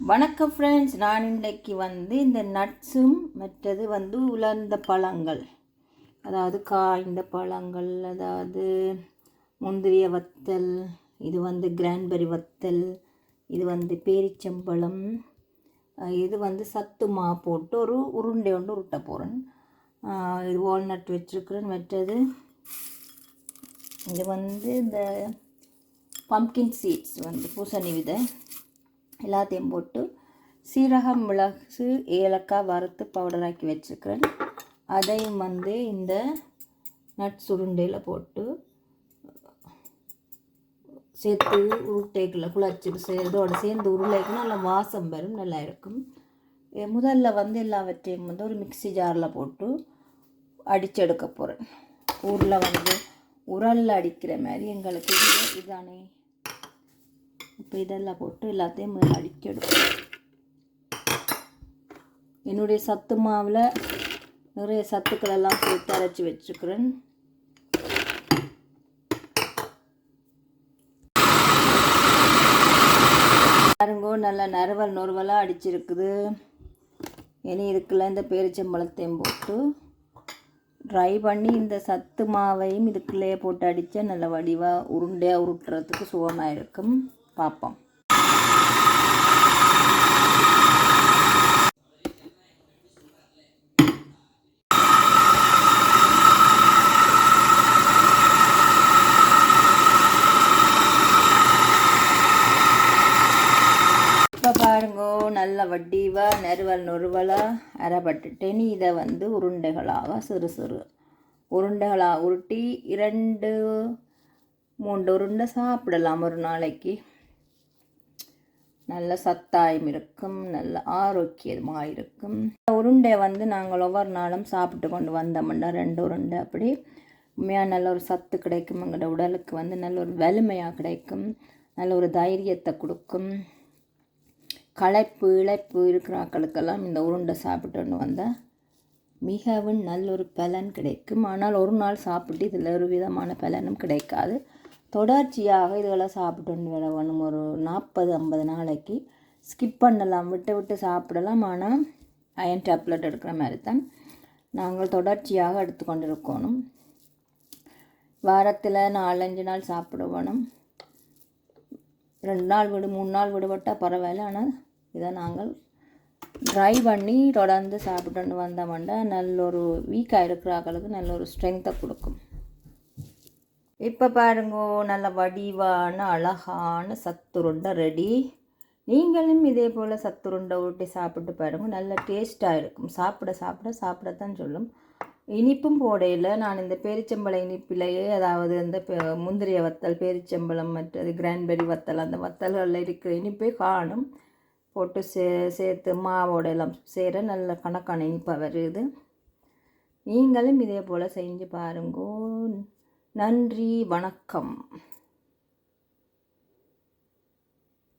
வணக்கம் ஃப்ரெண்ட்ஸ் நான் இன்றைக்கு வந்து இந்த நட்ஸும் மற்றது வந்து உலர்ந்த பழங்கள். அதாவது காய்ந்த பழங்கள் அதாவது முந்திரிய வத்தல் இது வந்து கிரான்பெரி வத்தல் இது வந்து பேரிச்சம்பழம் இது வந்து சத்து மா போட்டு ஒரு உருண்டை ஒன்று உருட்ட போகிறேன் இது வால்நட் வச்சுருக்குறேன். மற்றது இது வந்து இந்த பம்கின் சீட்ஸ் வந்து பூசணி விதை. எல்லாத்தையும் போட்டு சீரகம் மிளகு ஏலக்காய் வறுத்து பவுடராக்கி வச்சுக்கிறேன். அதையும் வந்து இந்த நட் சுருண்டையில் போட்டு சேர்த்து உருட்டைக்குள்ள குழச்சி சே சேர்ந்து உருளைக்கு நல்லா வாசம் வரும் நல்லா இருக்கும். முதல்ல வந்து எல்லாவற்றையும் வந்து ஒரு மிக்ஸி ஜாரில் போட்டு அடிச்செடுக்க போகிறேன் ஊரில் வந்து உரலில் அடிக்கிற மாதிரி எங்களுக்கு இதுதானே இப்போ இதெல்லாம் போட்டு எல்லாத்தையும் முதல்ல என்னுடைய சத்து மாவில் நிறைய சத்துக்கள் எல்லாம் சேர்த்து அரைச்சி வச்சுக்கிறேன். பாருங்கோ நல்லா நறுவல் நொறுவலாக அடிச்சிருக்குது. இனி இதுக்குள்ள இந்த பேரிச்சம்பழத்தையும் போட்டு ட்ரை பண்ணி இந்த சத்து மாவையும் இதுக்குள்ளேயே போட்டு அடித்தா நல்ல வடிவாக உருண்டையாக உருட்டுறதுக்கு சுகமாக இருக்கும். பார்ப்போம். இப்போ பாருங்கோ நல்ல வடிவாக நெருவல் நொறுவலாக அரைப்பட்டுட்டேன் இதை வந்து உருண்டைகளாக சிறு சிறு. உருண்டைகளாக உருட்டி இரண்டு மூன்று உருண்டை சாப்பிடலாம் ஒரு நாளைக்கு. நல்ல சத்தாயம் இருக்கும் நல்ல ஆரோக்கியமாக இருக்கும் இந்த வந்து நாங்கள் ஒவ்வொரு நாளும் சாப்பிட்டு கொண்டு வந்தோம்னா ரெண்டு உருண்டை அப்படி. உண்மையாக நல்ல ஒரு சத்து கிடைக்கும் எங்களோட உடலுக்கு வந்து நல்ல ஒரு வலிமையாக கிடைக்கும் நல்ல ஒரு தைரியத்தை கொடுக்கும். களைப்பு இழைப்பு இருக்கிற ஆக்களுக்கெல்லாம் இந்த உருண்டை சாப்பிட்டு வந்தால் மிகவும் நல்ல ஒரு பலன் கிடைக்கும். ஆனால் ஒரு நாள் சாப்பிட்டு இதில் ஒரு விதமான பலனும் கிடைக்காது. தொடர்ச்சியாக இதெல்லாம் சாப்பிட்டுன்னு வர வேணும் ஒரு நாற்பது ஐம்பது நாளைக்கு ஸ்கிப் பண்ணலாம். விட்டு விட்டு சாப்பிடலாம். ஆனால் அயன் டேப்லெட் எடுக்கிற மாதிரி தான் நாங்கள் தொடர்ச்சியாக எடுத்துக்கொண்டு இருக்கணும் வாரத்தில் நாலஞ்சு நாள் சாப்பிடுவோம் ரெண்டு நாள் விடு மூணு நாள் விடுபட்டால் பரவாயில்ல. ஆனால் இதை நாங்கள் ட்ரை பண்ணி தொடர்ந்து சாப்பிட்டுன்னு வந்தோம்னா நல்ல ஒரு வீக்காக இருக்கிற ஆக்களுக்கு நல்ல ஒரு ஸ்ட்ரென்த்தை கொடுக்கும். இப்போ பாருங்க நல்ல வடிவான அழகான சத்துருண்டை ரெடி நீங்களும் இதே போல் சத்துருண்டை ஊட்டி சாப்பிட்டு பாருங்க. நல்ல டேஸ்ட்டாக இருக்கும். சாப்பிட சாப்பிட சாப்பிடத்தான் சொல்லும். இனிப்பும் போடையில் நான் இந்த பேரிச்சம்பழ இனிப்பிலேயே அதாவது அந்த முந்திரிய வத்தல் பேரிச்சம்பழம் மற்றது கிரான்பெரி வத்தல் அந்த வத்தல்களில் இருக்கிற இனிப்பே காணும். போட்டு சே சேர்த்து மாவோட எல்லாம் சேர நல்ல கணக்கான இனிப்பாக வருது. நீங்களும் இதே போல் செஞ்சு பாருங்கோ. நன்றி வணக்கம்.